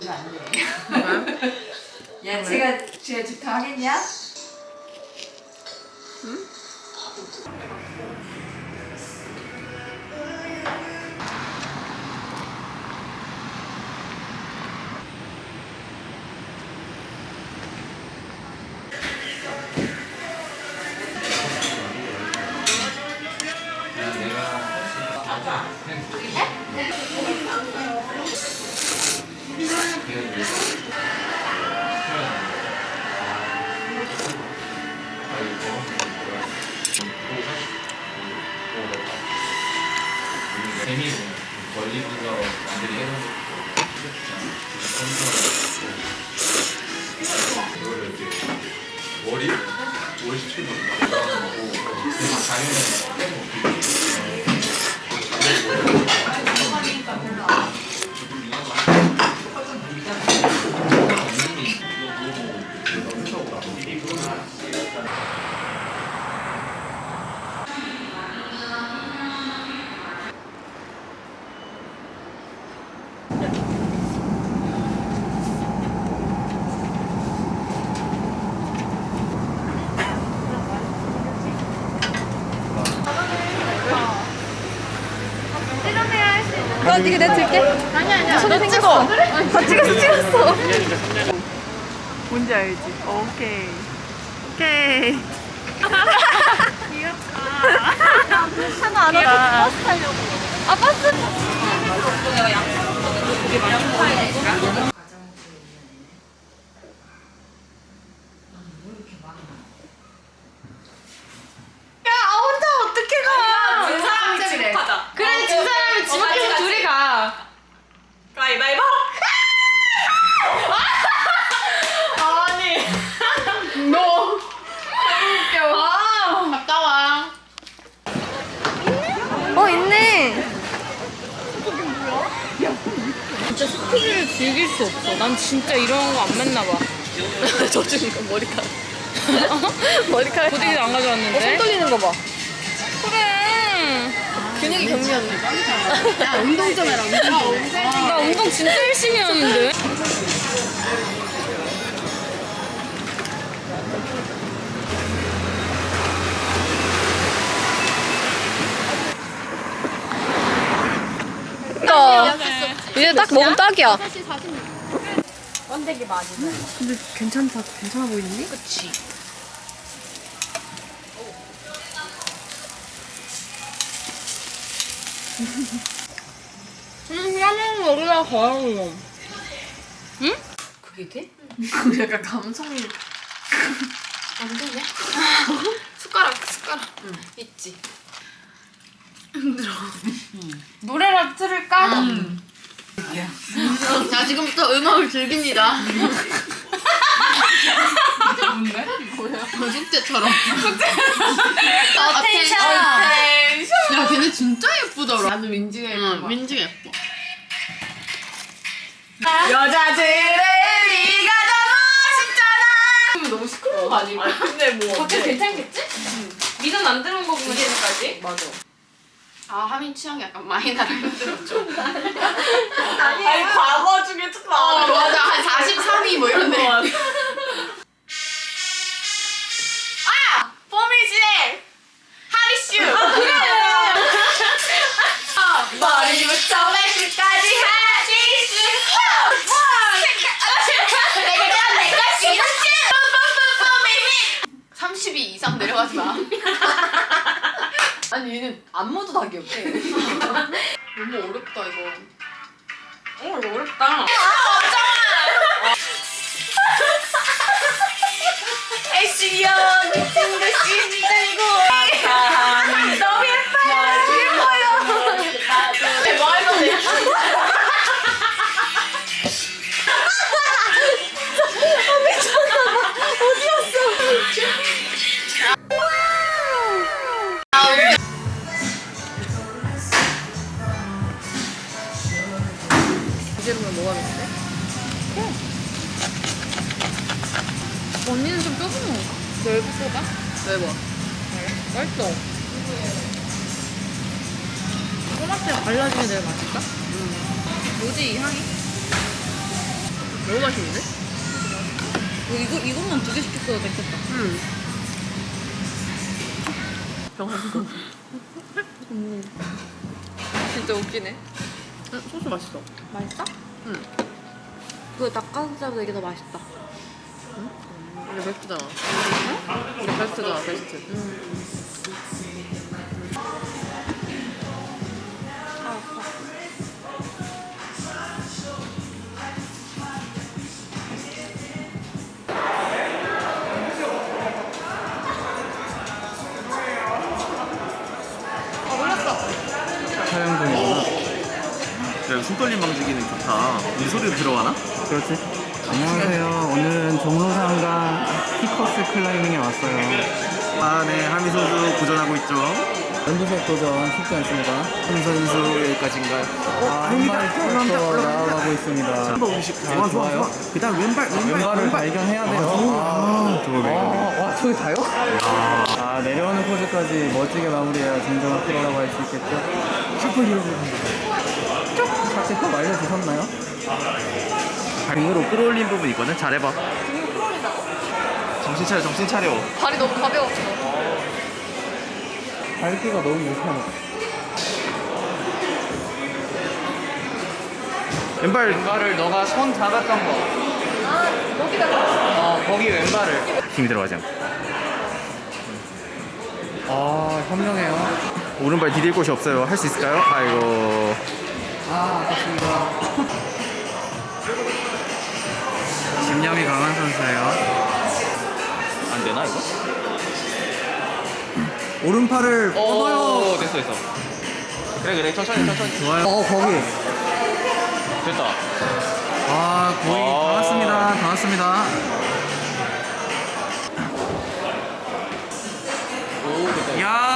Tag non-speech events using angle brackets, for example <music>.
이거 안 돼. 야, 제가 제가 좋다 하겠냐? 재미로 멀리부터 남들이 해놓은 이거를 이렇게 머리 머리 시키는 거 자기는 나 이게 내가 들게. 아니야 아니야. 손에 찍어. 다 찍었어 찍었어. 뭔지 알지? 오케이. 오케이. 귀엽다. 하나 안 하고 버스 타려고. 아 버스. 야 혼자 어떻게 가? 두 사람 집에 그래 진 사람이 지목해서 둘이 가. 가위바위보! 아니. 너. 웃겨. 아. 갔다 와. 어 있네. 진짜 스토리를 즐길 수 없어. 난 진짜 이런 거 안 맞나 봐. <laughs> 저 지금 머리카락. <laughs> 머리카락. 고데기도 안 가져왔는데. 손 떨리는 거 봐. 그래. 근육이 경미하네. 야 운동 좀 해라. 운동. 나 운동 진짜 열심히 하는데. 그러니까 이제 딱 먹으면 딱이야. 근데 괜찮다, 괜찮아 보이니? 그치. 음, 야는 여기다 가요. 응? 그게 돼? <laughs> 약간 감성이. 안 되냐? <laughs> 숟가락, 숟가락. 있지. 힘들어. 노래라 틀을까? 자, 지금부터 음악을 즐깁니다. 뭔데? 뭐야? 숙제처럼. 어텐션! 야, 걔네 진짜 예쁘더라. 나도 민지가 예뻐. 응, 민지가 예뻐. 여자들의 리가 더 멋있잖아! 너무 시끄러운 거 아니야? 근데 뭐. 어때 괜찮겠지? 미전 안 들은 거 보면 이제까지. 맞아. 아 하민 취향이 약간 마이너로 힘들었죠. 아니, 과거 중에 좀 어. 맞아 한 43위 뭐 이런데. 기억해. <laughs> 너무 어렵다 이거. 어, 이거 어렵다. 이제는 뭐가 됐대? 언니는 좀 좁은 건가? 거가? 넓어. 맛있어. 토마토랑 발라주면 내가 맛있다? 뭐지 이 향이? 너무 맛있는데? 이거 이것만 두 개 시켰어도 됐겠다. 응. 병원 거 <laughs> 진짜 웃기네. 응, 소스 맛있어. 맛있어? 응. 그 닭가슴살보다 이게 더 맛있다. 이게 베스트잖아. 이게 베스트잖아, 베스트. 촬 야, 숨 떨림 방지기는 좋다. 이 소리도 들어가나? 그렇지. 안녕하세요. 오늘은 종로상가 피커스 클라이밍에 왔어요. 아, 네. 하미 선수 고전하고 있죠. 연두색 도전 쉽지 않습니다. 한 선수 여기까지인가요? 아, 한발 더 나아가고 있습니다. 한번 음식 좋아, 좋아, 좋아. 그 다음 왼발, 왼발, 왼발을 발견해야 돼요. 아, 저거 왜? 아, 와, 저기 다요? 아, 내려오는 포즈까지 멋지게 마무리해야 진정한 프로라고 할 수 있겠죠? 슈퍼 히어로. 착지법 알려주셨나요? 등으로 끌어올린 부분 있거든? 잘해봐. 정신 차려, 정신 차려. 발이 너무 가벼워. 밟기가 너무 무서워. 왼발 왼발을 너가 손 잡았던 거. 아, 거기다. 어, 거기 왼발을. 힘이 들어가지 않고. 아, 현명해요. 오른발 디딜 곳이 없어요. 할 수 있을까요? 아이고. 아, 아깝습니다. 집념이 강한 선수예요. 안 되나, 이거? 오른팔을 오 됐어 됐어. 그래 그래 천천히 천천히. 좋아요. 어, 거기. 됐다. 아, 거의 다 아. 왔습니다. 다 왔습니다. 오 됐다. 야